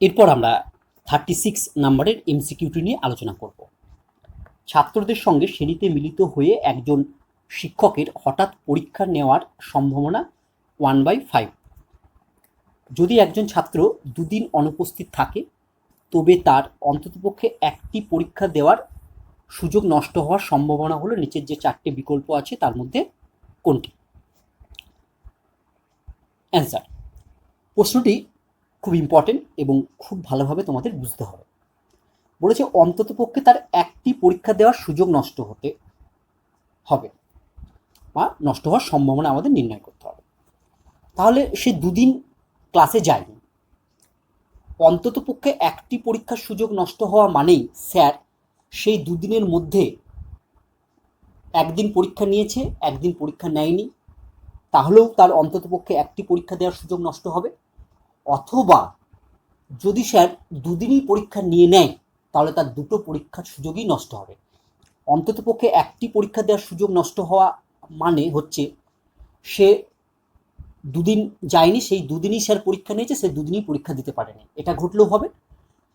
এরপর আমরা thirty six নাম্বারের এমসিকিউটি নিয়ে আলোচনা করব। ছাত্রদের সঙ্গে শ্রেণীতে মিলিত হয়ে একজন শিক্ষকের হঠাৎ পরীক্ষা নেওয়ার সম্ভাবনা ওয়ান বাই ফাইভ যদি একজন ছাত্র দুদিন অনুপস্থিত থাকে, তবে তার অন্ততপক্ষে একটি পরীক্ষা দেওয়ার সুযোগ নষ্ট হওয়ার সম্ভাবনা হলো নিচের যে চারটে বিকল্প আছে তার মধ্যে কোনটি? অ্যান্সার প্রশ্নটি খুব ইম্পর্টেন্ট এবং খুব ভালোভাবে তোমাদের বুঝতে হবে। বলেছে, অন্ততপক্ষে তার একটি পরীক্ষা দেওয়ার সুযোগ নষ্ট হতে হবে বা নষ্ট হওয়ার সম্ভাবনা আমাদের নির্ণয় করতে হবে। তাহলে সে দুদিন ক্লাসে যায়নি। অন্ততপক্ষে একটি পরীক্ষার সুযোগ নষ্ট হওয়া মানেই স্যার সেই দুদিনের মধ্যে একদিন পরীক্ষা নিয়েছে, একদিন পরীক্ষা নেয়নি, তাহলেও তার অন্ততপক্ষে একটি পরীক্ষা দেওয়ার সুযোগ নষ্ট হবে। অথবা যদি স্যার দুদিনই পরীক্ষা নিয়ে নেয়, তাহলে তার দুটো পরীক্ষার সুযোগই নষ্ট হবে। অন্ততপক্ষে একটি পরীক্ষা দেওয়ার সুযোগ নষ্ট হওয়া মানে হচ্ছে সে দুদিন যায়নি, সেই দুদিনই স্যার পরীক্ষা নিয়েছে, সে দুদিনই পরীক্ষা দিতে পারেনি। এটা ঘটলেও হবে।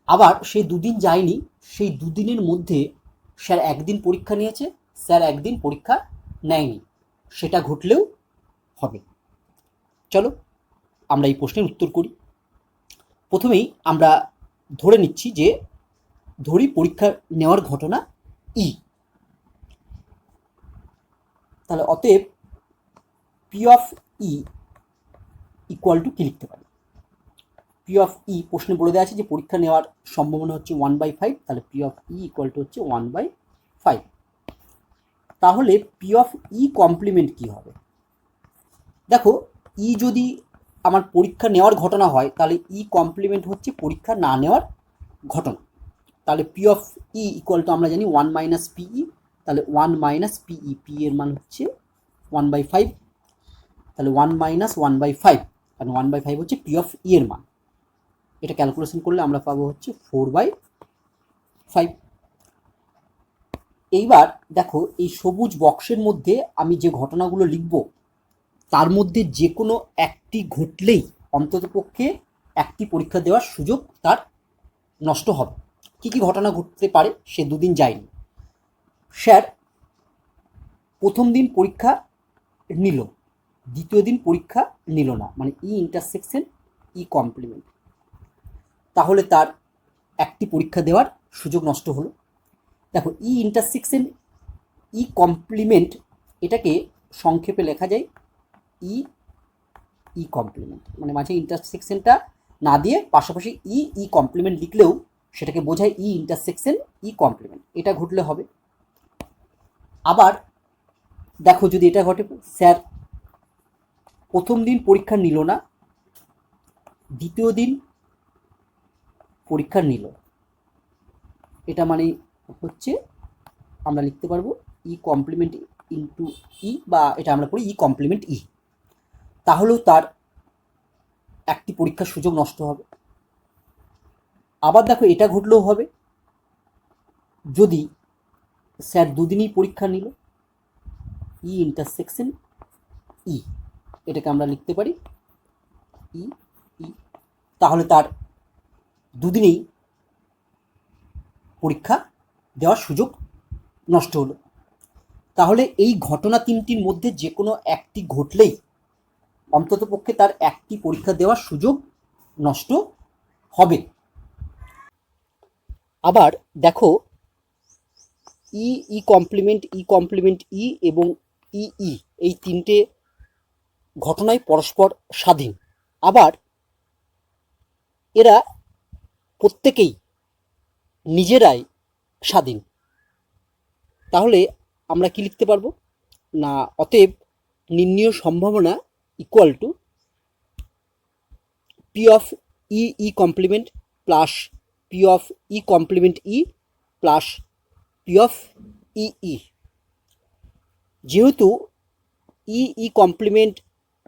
আবার সেই দুদিন যায়নি, সেই দুদিনের মধ্যে স্যার একদিন পরীক্ষা নিয়েছে, স্যার একদিন পরীক্ষা নেয়নি। সেটা ঘটলেও হবে। চলো, আমরা এই প্রশ্নের উত্তর করি। প্রথমেই আমরা ধরে নিচ্ছি যে ধরি পরীক্ষা নেওয়ার ঘটনা ই তাহলে অতএব P of E equal to কি লিখতে পারি? পি অফ ই প্রশ্নে বলে দেওয়া আছে যে পরীক্ষা নেওয়ার সম্ভাবনা হচ্ছে ওয়ান বাই ফাইভ তাহলে P of E equal to হচ্ছে ওয়ান বাই ফাইভ তাহলে পি অফ ই কমপ্লিমেন্ট কী হবে? দেখো ই যদি আমার পরীক্ষা নেওয়ার ঘটনা হয়, তাহলে ই কমপ্লিমেন্ট হচ্ছে পরীক্ষা না নেওয়ার ঘটনা। তাহলে P of E equal to আমরা জানি ওয়ান মাইনাস পিই তাহলে ওয়ান মাইনাস পিই পি এর মান হচ্ছে ওয়ান বাই ফাইভ তাহলে one minus one by five কারণ ওয়ান বাই ফাইভ হচ্ছে পি অফ ই এর মান। এটা ক্যালকুলেশন করলে আমরা পাবো হচ্ছে ফোর বাই ফাইভ এইবার দেখো, এই সবুজ বক্সের মধ্যে আমি যে ঘটনাগুলো লিখব তার মধ্যে যে কোনো একটি ঘটলেই অন্ততপক্ষে একটি পরীক্ষা দেওয়ার সুযোগ তার নষ্ট হবে। কী কী ঘটনা ঘটতে পারে সে দুদিন যায়নি। স্যার, প্রথম দিন পরীক্ষা নিল, দ্বিতীয় দিন পরীক্ষা নিল না মানে ই ইন্টারসেকশন ই কমপ্লিমেন্ট তাহলে তার একটি পরীক্ষা দেওয়ার সুযোগ নষ্ট হলো। দেখো, ই ইন্টারসেকশন ই কমপ্লিমেন্ট এটাকে সংক্ষেপে লেখা যায় ই ই কমপ্লিমেন্ট মানে মাঝে ইন্টারসেকশনটা না দিয়ে পাশাপাশি ই ই কমপ্লিমেন্ট লিখলেও সেটাকে বোঝায় ই ইন্টারসেকশন ই কমপ্লিমেন্ট এটা ঘটলে হবে। আবার দেখো যদি এটা ঘটে, স্যার, প্রথম দিন পরীক্ষা নিল না, দ্বিতীয় দিন পরীক্ষা নিল। এটা মানে হচ্ছে আমরা লিখতে পারব ই কমপ্লিমেন্ট ইন্টু ই বা এটা আমরা পড়ি ই কমপ্লিমেন্ট ই। তাহলেও তার একটি পরীক্ষার সুযোগ নষ্ট হবে। আবার দেখো এটা ঘটলেও হবে। যদি স্যার দুদিনই পরীক্ষা নিল ই ইন্টারসেকশন ই এটাকে আমরা লিখতে পারি ই ই তাহলে তার দুদিনেই পরীক্ষা দেওয়ার সুযোগ নষ্ট হলো। তাহলে এই ঘটনা তিনটির মধ্যে যে কোনো একটি ঘটলেই অন্ততপক্ষে তার একটি পরীক্ষা দেওয়ার সুযোগ নষ্ট হবে। আবার দেখো, ই ই কমপ্লিমেন্ট ই কমপ্লিমেন্ট ই এবং ই ই এই তিনটে ঘটনায় পরস্পর স্বাধীন। আবার এরা প্রত্যেকেই নিজেরাই স্বাধীন। তাহলে আমরা কি লিখতে পারব? না, অতএব নির্ণীয় সম্ভাবনা equal to P of E E complement plus P of E complement E plus P of E E যেহেতু ই ই কমপ্লিমেন্ট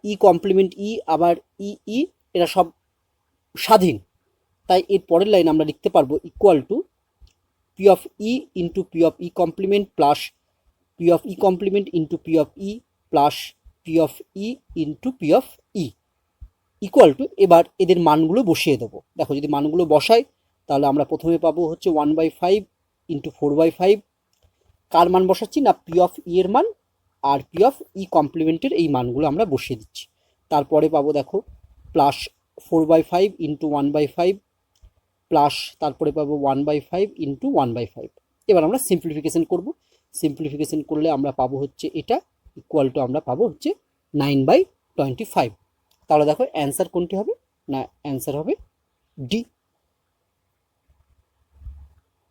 ই কমপ্লিমেন্ট ই আবার ই ই এরা সব স্বাধীন। তাই এর পরের লাইন আমরা লিখতে পারব equal to P of E into P of E complement plus P of E complement into P of E plus P of E into P of E equal to এবার এদের মানগুলো বসিয়ে দেবো। দেখো, যদি মানগুলো বসাই, তাহলে আমরা প্রথমে পাবো হচ্ছে one by five into four by five কার মান বসাচ্ছি না পি অফ ই এর মান আর পি অফ ই কমপ্লিমেন্টের এই মানগুলো আমরা বসিয়ে দিচ্ছি। তারপরে পাবো, দেখো plus four by five into one by five plus তারপরে পাবো one by five into one by five এবার আমরা সিম্পলিফিকেশন করব। সিম্পলিফিকেশন করলে আমরা পাবো হচ্ছে এটা ইকুয়াল টু আমরা পাবো হচ্ছে নাইন বাই টোয়েন্টি ফাইভ তাহলে দেখো অ্যান্সার কোনটি হবে? না অ্যান্সার হবে ডি